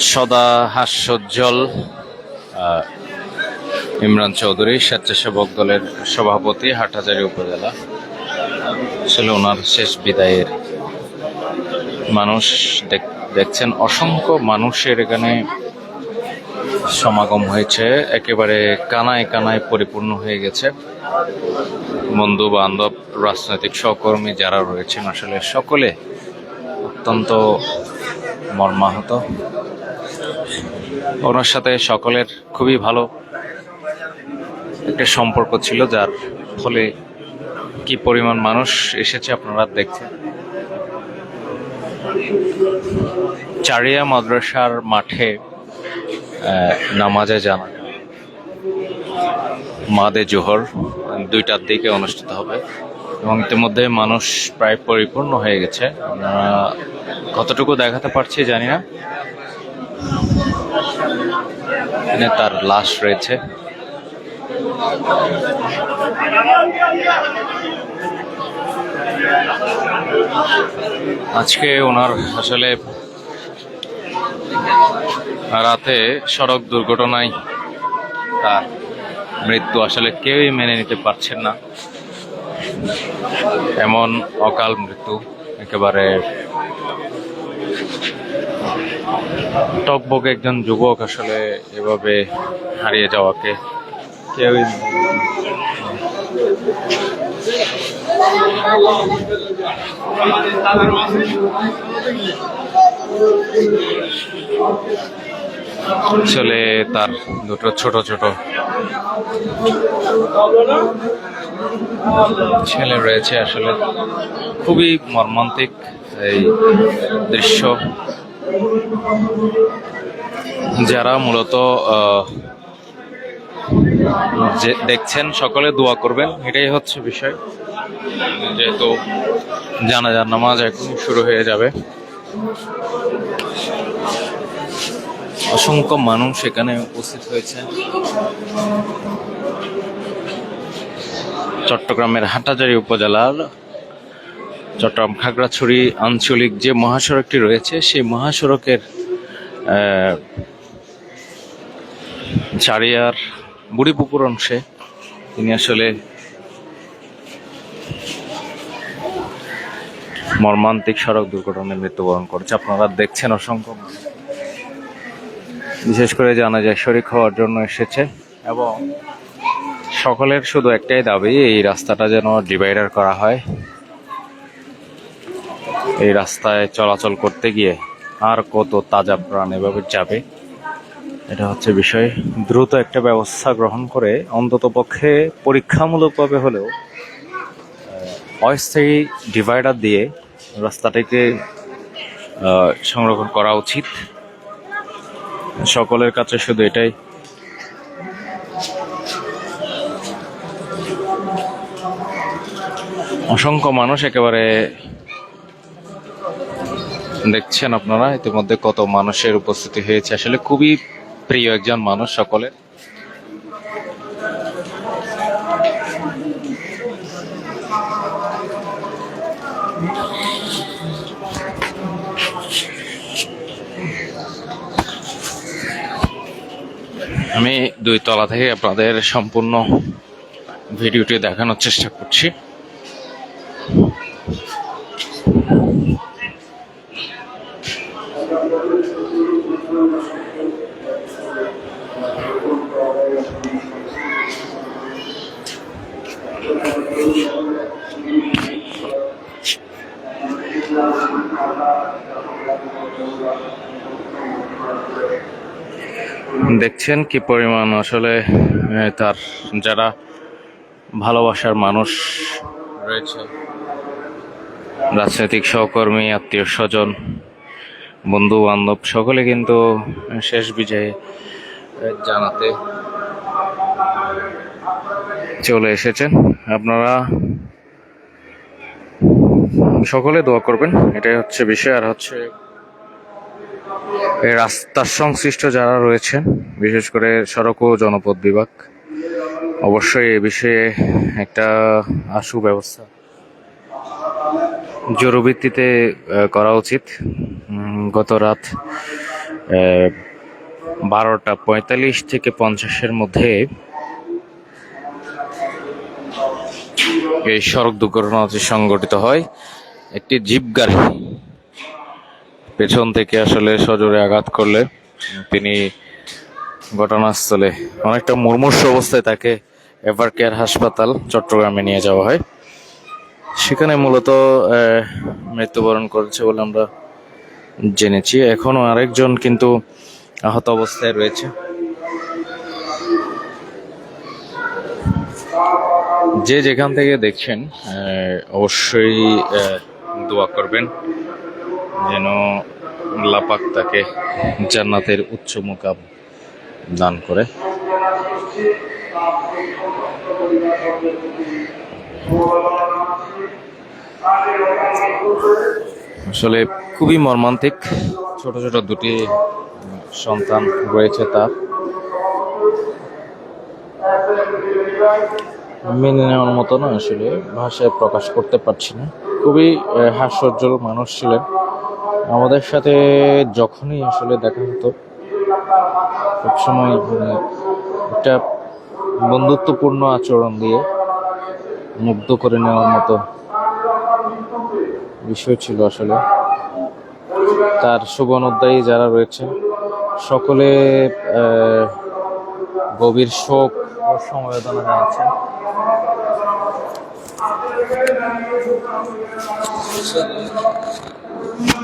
সদা হাস্যোজ্জ্বল ইমরান চৌধুরী, স্বেচ্ছাসেবক দলের সভাপতি, হাটহাজারী উপজেলা। ছিল ওনার শেষ বিদায়ের মানুষ দেখ- দেখছেন, অসংখ্য মানুষের এখানে সমাগম হয়েছে, একেবারে কানায় কানায় পরিপূর্ণ হয়ে গেছে। বন্ধু বান্ধব রাজনৈতিক সহকর্মী যারা রয়েছেন, আসলে সকলে অত্যন্ত মর্মাহত। ওনার সাথে সকলের খুবই ভালো একটা সম্পর্ক ছিল, যার ফলে কি পরিমাণ মানুষ এসেছে আপনারা দেখছেন চারিয়া মাদ্রাসার মাঠে নামাজে জানা মাদে জোহর, দুইটার দিকে অনুষ্ঠিত হবে। এবং ইতিমধ্যে মানুষ প্রায় পরিপূর্ণ হয়ে গেছে। আপনারা কতটুকু দেখাতে পারছি জানি না। তার লাশ রয়েছে। আজকে ওনার আসলে রাতে সড়ক দুর্ঘটনায় তার মৃত্যু আসলে কেউই মেনে নিতে পারছেন না। এমন অকাল মৃত্যু, একেবারে টকবক একজন যুবক আসলে এভাবে হারিয়ে যাওয়াকে কেউই আসলে তার দুটো ছোট ছোট ছেলে রয়েছে আসলে খুবই মর্মান্তিক এই দৃশ্য। যারা মূলত যে দেখছেন, সকলে দোয়া করবেন। এটাই হচ্ছে বিষয়। যেহেতু জানাজার নামাজ এখন শুরু হয়ে যাবে। অসংখ্য মানুষ এখানে উপস্থিত হয়েছে চট্টগ্রামের হাটাজারি উপজেলার চট্টগ্রাম খাগড়াছড়ি আঞ্চলিক যে মহাসড়কটি রয়েছে, সেই মহাসড়কের চারিয়ার বুড়িপুকুর অংশে তিনি আসলে মর্মান্তিক সড়ক দুর্ঘটনায় মৃত্যুবরণ করেছে আপনারা দেখছেন অসংখ্য। বিশেষ করে জানা যায় শরিক হওয়ার জন্য এসেছে। এবং সকলের শুধু একটাই দাবি, এই রাস্তাটা যেন ডিভাইডার করা হয়। এই রাস্তায় চলাচল করতে গিয়ে আর কত তাজা প্রাণ এভাবে যাবে, এটা হচ্ছে বিষয়। দ্রুত একটা ব্যবস্থা গ্রহণ করে অন্তত পক্ষে পরীক্ষামূলকভাবে হলেও অস্থায়ী ডিভাইডার দিয়ে রাস্তাটিকে সংরক্ষণ করা উচিত। সকলের কাছে শুধু এটাই। অসংখ্য মানুষ একেবারে দেখছেন আপনারা, ইতিমধ্যে কত মানুষের উপস্থিতি হয়েছে। আসলে খুবই প্রিয় একজন মানুষ সকলের। আমি দুই তলা থেকে আপনাদের সম্পূর্ণ ভিডিওটি দেখানোর চেষ্টা করছি। দেখছেন কি পরিমাণ আসলে তার যারা ভালোবাসার মানুষ রয়েছে, রাজনৈতিক সহকর্মী, আত্মীয় স্বজন বন্ধু বান্ধব সকলে কিন্তু শেষ বিজয়ে জানাতে চলে এসেছেন। আপনারা সকলে দোয়া করবেন, এটাই হচ্ছে বিষয়। আর হচ্ছে রাস্তার সংশ্লিষ্ট যারা রয়েছেন, বিশেষ করে সড়ক ও জনপথ বিভাগ, অবশ্যই এ বিষয়ে একটা আশু ব্যবস্থা জরুভিত্তিতে করা উচিত। গত রাত বারোটা পঁয়তাল্লিশ থেকে পঞ্চাশের মধ্যে এই সড়ক দুর্ঘটনাটি সংঘটিত হয়। একটি জিপ গাড়ি পেছন থেকে আসলে সজোরে আঘাত করলে তিনি ঘটনাস্থলে অনেকটা মুমূর্ষু অবস্থায় তাকে এভার কেয়ার হাসপাতাল চট্টগ্রামে নিয়ে যাওয়া হয়। সেখানে মূলত মৃত্যুবরণ করেছে বলে আমরা জেনেছি। এখনও আরেকজন কিন্তু আহত অবস্থায় রয়েছে। যে যেখান থেকে দেখছেন অবশ্যই দোয়া করবেন। যেন লাপাক তাকে জান্নাতের উচ্চ মুকাম দান করে। আসলে খুবই মর্মান্তিক, ছোট ছোট দুটি সন্তান রয়েছে তার। মেনে নেওয়ার মতো না, আসলে ভাষায় প্রকাশ করতে পারছি না। খুবই হাস্যোজ্জ্বল মানুষ ছিলেন। আমাদের সাথে যখনই আসলে দেখা হতো সবসময় মানে একটা বন্ধুত্বপূর্ণ আচরণ দিয়ে মুগ্ধ করে নেওয়ার মতো বিষয় ছিল আসলে। তার শুভনোদ্দায়ী যারা রয়েছে, সকলে গভীর শোক ও সমবেদনা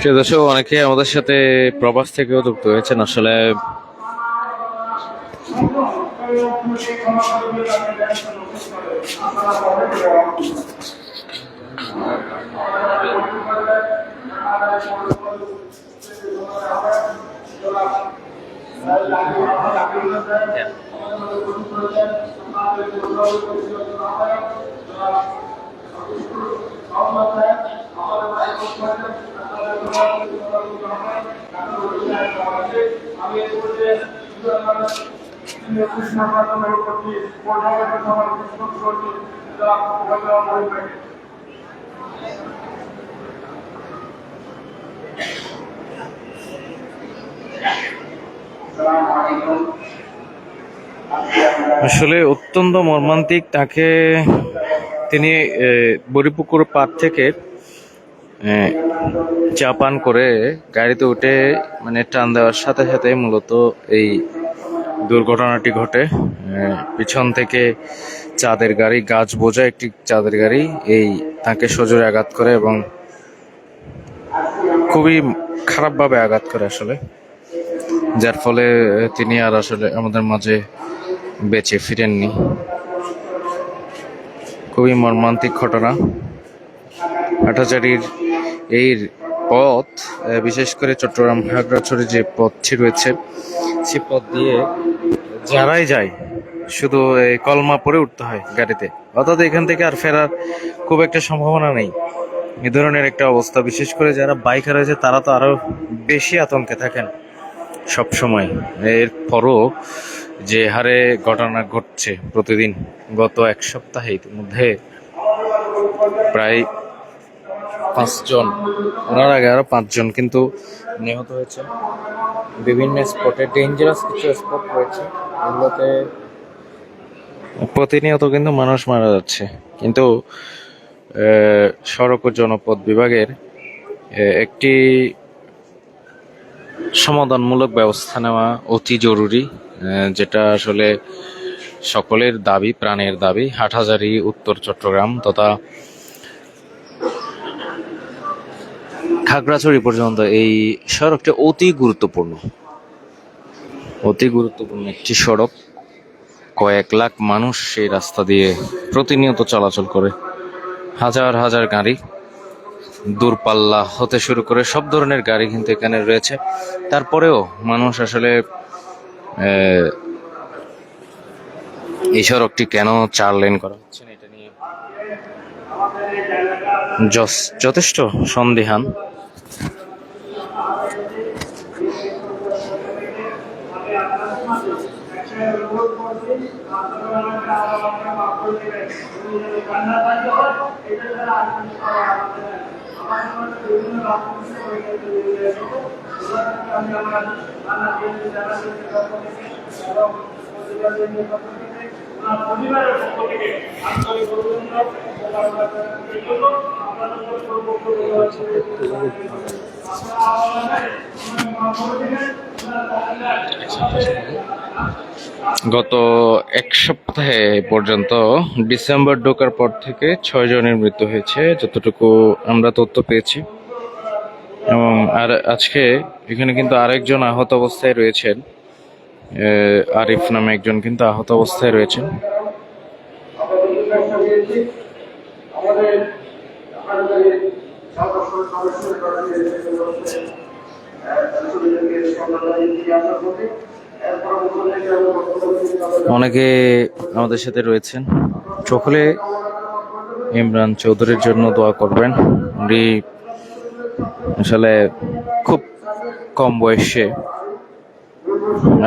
সে দর্শক অনেকে আমাদের সাথে প্রবাস থেকেও যুক্ত হয়েছেন। আসলে আমি আসলে অত্যন্ত মর্মান্তিক তাকে তিনি আহ, বড়িপুকুর পাড় থেকে চা পান করে গাড়িতে উঠে মানে টান দেওয়ার সাথে সাথে মূলত এই দুর্ঘটনাটি ঘটে। পিছন থেকে চাঁদের গাড়ি, গাছ বোঝা একটি চাঁদের গাড়ি, এই তাকে সজোরে আঘাত করে এবং খুবই খারাপভাবে আঘাত করে আসলে। যার ফলে তিনি আর আসলে আমাদের মাঝে বেঁচে ফিরেননি। খুবই মর্মান্তিক ঘটনা। হাটাচারির এই পথ বিশেষ করে চট্টগ্রাম খাগড়াছড়ি যে পথটি রয়েছে, সে পথ দিয়ে যারাই যায়, শুধু এই কলমা পরে উঠতে হয় গাড়িতে। অর্থাৎ এখান থেকে আর ফেরার খুব একটা সম্ভাবনা নেই। এ ধরনের একটা অবস্থা। বিশেষ করে যারা বাইকার রয়েছে, তারা তো আরও বেশি আতঙ্কে থাকেন সব সময় এর পরও যে হারে ঘটনা ঘটছে প্রতিদিন গত এক সপ্তাহে ইতিমধ্যে প্রায় পাঁচজন। ওনার আগে আরও পাঁচজন, কিন্তু নিহত হয়েছে। বিভিন্ন স্পটে ডেঞ্জারাস কিছু স্পট রয়েছে, এগুলোতে প্রতিনিয়ত কিন্তু মানুষ মারা যাচ্ছে। কিন্তু সড়ক ও জনপথ বিভাগের একটি সমাধানমূলক ব্যবস্থা নেওয়া অতি জরুরি যেটা আসলে সকলের দাবি, প্রাণের দাবি। হাটহাজারি, উত্তর চট্টগ্রাম তথা খাগড়াছড়ি পর্যন্ত এই সড়কটি অতি গুরুত্বপূর্ণ। অতি গুরুত্বপূর্ণ একটি সড়ক। কয়েক লাখ মানুষ সেই রাস্তা দিয়ে প্রতিনিয়ত চলাচল করে। হাজার হাজার গাড়ি, দূরপাল্লা হতে শুরু করে সব ধরনের গাড়ি কিন্তু এখানে রয়েছে। তারপরেও মানুষ আসলে এই সড়কটি কেন চার লেন করা হচ্ছে না, এটা নিয়ে যথেষ্ট সন্দেহান। পরিবারের পক্ষ থেকে আন্তরিক অভিনন্দন কামনার জন্য আপনাদের সর্বোচ্চ গত এক সপ্তাহে পর্যন্ত ডিসেম্বর ঢোকার পর থেকে ছয় জনের মৃত্যু হয়েছে, যতটুকু আমরা তথ্য পেয়েছি। এবং আর আজকে এখানে কিন্তু আরেকজন আহত অবস্থায় রয়েছেন। আরিফ নামে একজন কিন্তু আহত অবস্থায় রয়েছেন। আমাদের অনেকে আমাদের সাথে রয়েছেন। সকলে ইমরান চৌধুরীর জন্য দোয়া করবেন। উনি আসলে খুব কম বয়সে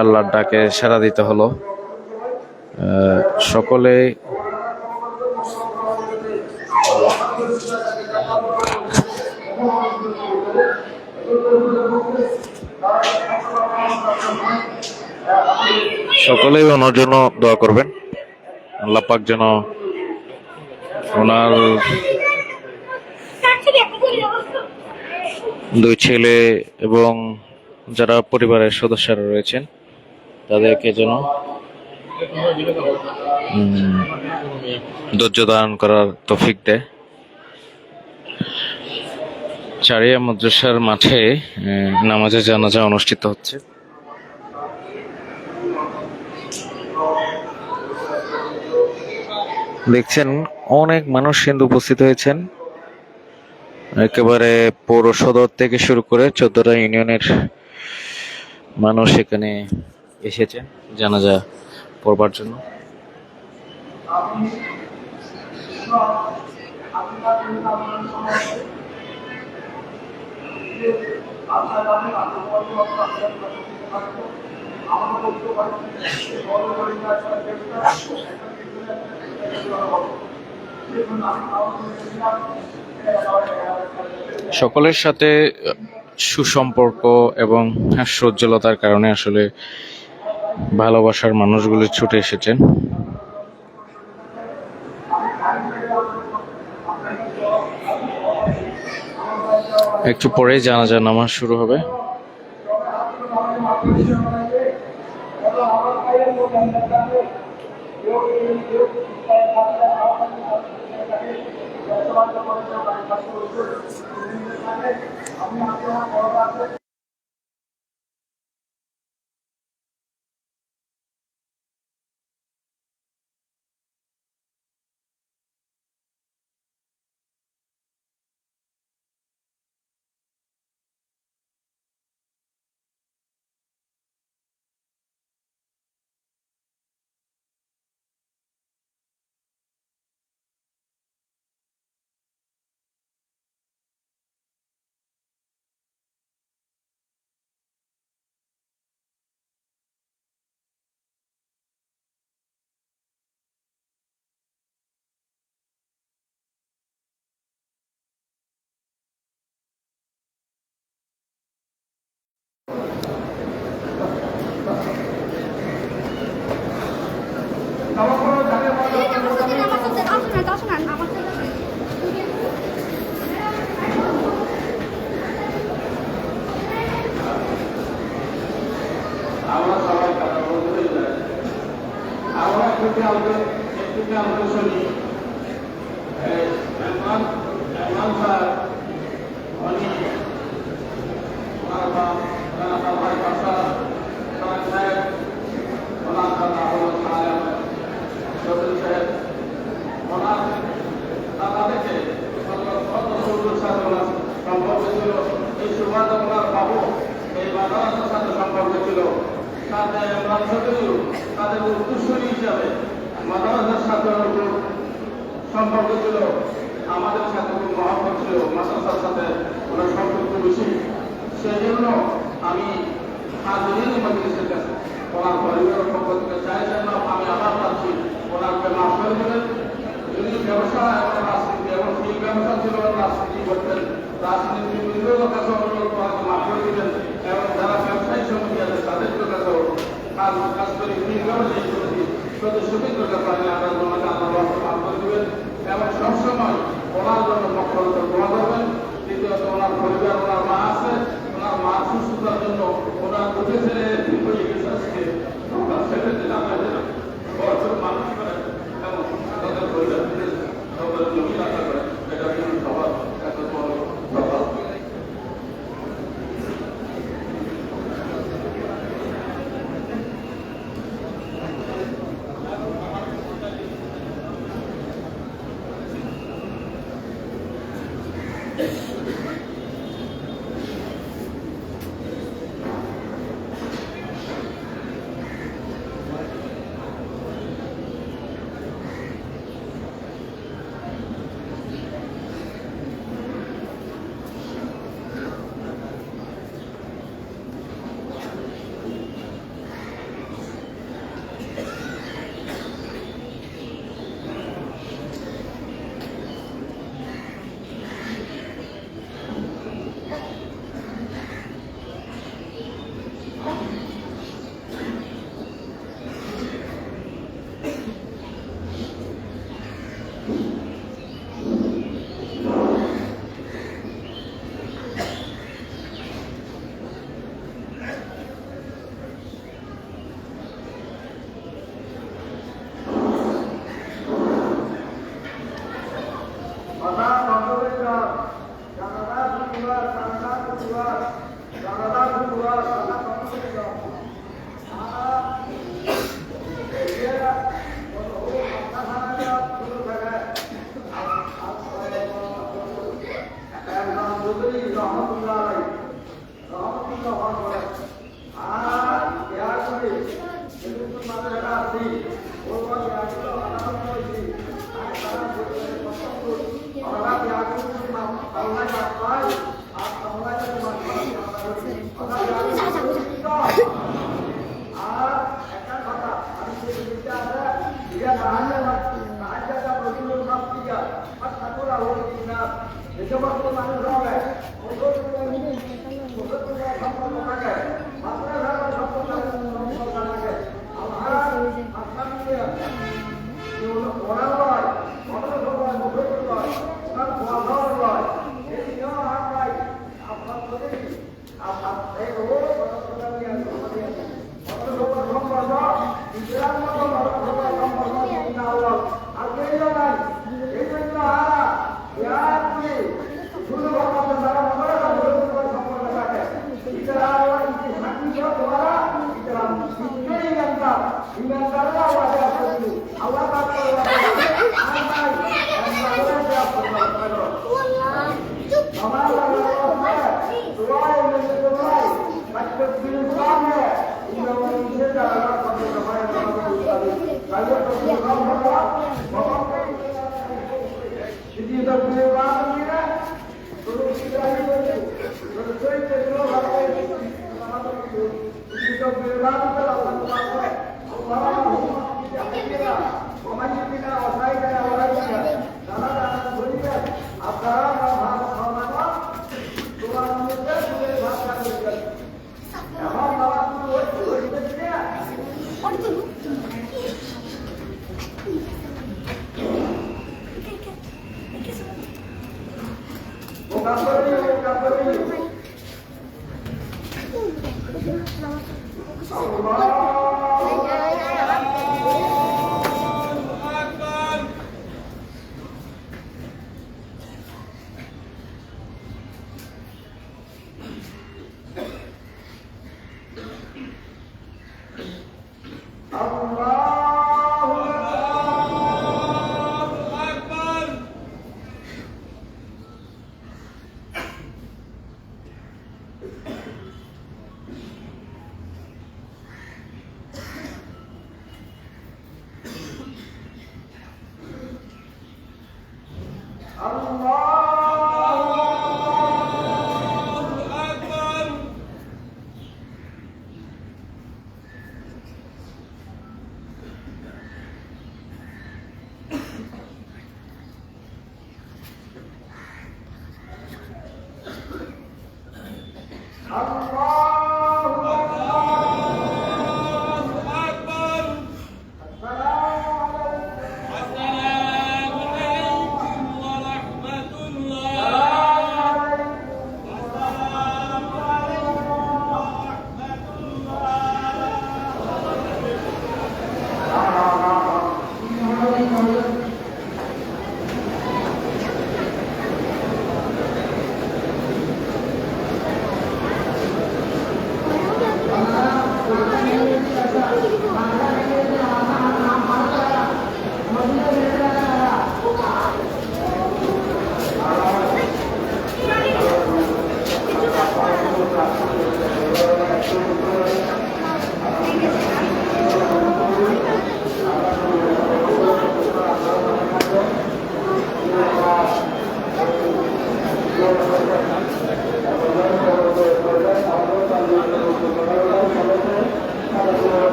আল্লাহর ডাকে সাড়া দিতে হলো। সকলে সকলেই ওনার জন্য দোয়া করবেন। আল্লাহ পাক যেন ওনার দুই ছেলে এবং যারা পরিবারের সদস্যরা রয়েছেন তাদেরকে যেন ধৈর্য ধারণ করার তফিক দেয়। চারিয়া মাদ্রাসার মাঠে আহ, নামাজে জানাজা অনুষ্ঠিত হচ্ছে। দেখছেন, অনেক মানুষ কিন্তু উপস্থিত হয়েছেন। একেবারে পৌর সদর থেকে শুরু করে চোদ্দটা ইউনিয়নের মানুষ এখানে এসেছে জানাজা পড়বার জন্য। সকলের সাথে সুসম্পর্ক এবং হাস্যোজ্জ্বলতার কারণে আসলে ভালোবাসার মানুষগুলি ছুটে এসেছেন। একটু পরেই জানাজা নামাজ শুরু হবে। উপাদানগুলো পাবো সাথে সম্পর্ক ছিল। তাদের মানুষগুলো তাদের উদ্দেশ্যী হিসাবে মাদ্রাসার সাথে সম্পর্ক ছিল আমাদের সাথে খুব ছিল মাদ্রাসার সাথে ওনার সম্পর্ক বেশি সেই জন্য আমি হাজির মজলিসের কাছে পরিবারের পক্ষ থেকে যেন আমি আবার পাচ্ছি ওনাকে মাফ করে যদি ব্যবসা এবং রাজনীতি এবং সেই ব্যবসা রাজনীতি করতেন রাজনীতিবিদদের কাছে অনুরোধ মাফ করে দিবেন এবং যারা ব্যবসায়ী সমিতি আছে তাদেরকে